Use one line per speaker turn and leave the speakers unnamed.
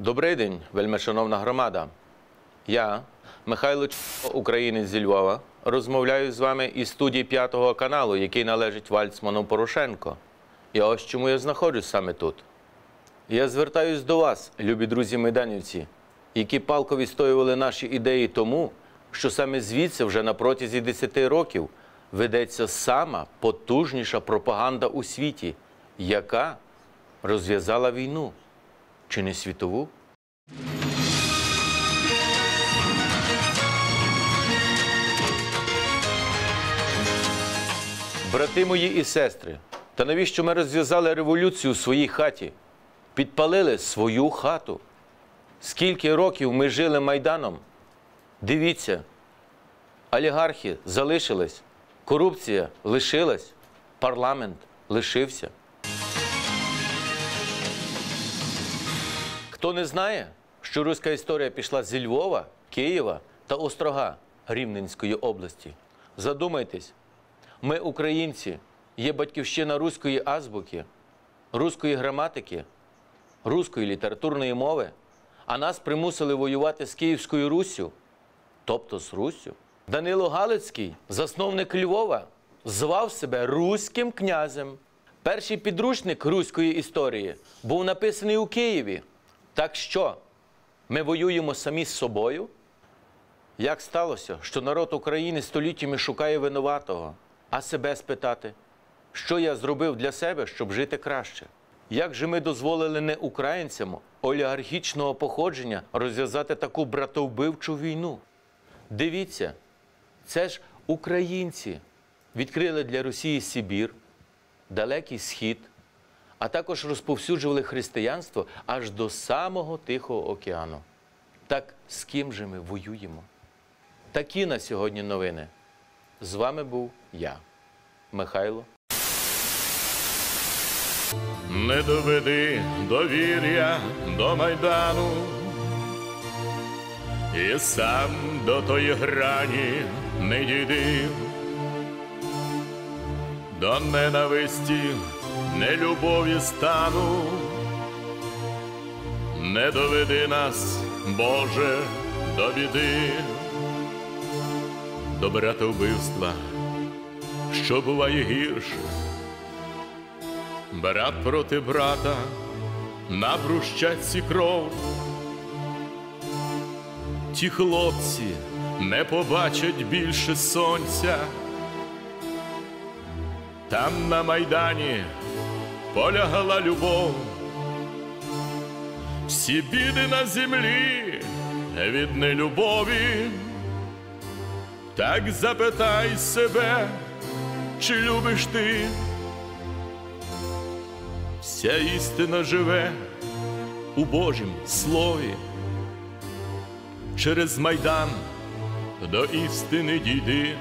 Добрий день, вельмишановна громада. Я, Михайло Ч... українець зі Львова, розмовляю з вами із студії п'ятого каналу, який належить Вальцману Порошенко. І ось чому я знаходжусь саме тут. Я звертаюсь до вас, любі друзі майданівці, які палко відстоювали наші ідеї тому, що саме звідси вже на протязі 10 років ведеться сама потужніша пропаганда у світі, яка розв'язала війну. Чи не світову? Брати мої і сестри, та навіщо ми розв'язали революцію у своїй хаті? Підпалили свою хату. Скільки років ми жили майданом? Дивіться, олігархи залишились, корупція лишилась, парламент лишився. Хто не знає, що руська історія пішла зі Львова, Києва та Острога Рівненської області. Задумайтесь, ми, українці, є батьківщина руської азбуки, руської граматики, руської літературної мови, а нас примусили воювати з Київською Руссю, тобто з Руссю. Данило Галицький, засновник Львова, звав себе руським князем. Перший підручник руської історії був написаний у Києві. Так що, ми воюємо самі з собою? Як сталося, що народ України століттями шукає винуватого, а себе спитати, що я зробив для себе, щоб жити краще? Як же ми дозволили не українцям олігархічного походження розв'язати таку братовбивчу війну? Дивіться, це ж українці відкрили для Росії Сибір, Далекий Схід, а також розповсюджували християнство аж до самого Тихого океану. Так з ким же ми воюємо? Такі на сьогодні новини. З вами був я, Михайло.
Не доведи довір'я до майдану, і сам до тої грані не дійди, до ненависті, нелюбові стану, не доведи нас, Боже, до біди, до братовбивства, що буває гірше брат проти брата, на брущатці кров. Ті хлопці не побачать більше сонця. Там на майдані полягала любов, всі біди на землі від нелюбові. Так запитай себе, чи любиш ти? Вся істина живе у Божім слові. Через майдан до істини дійди.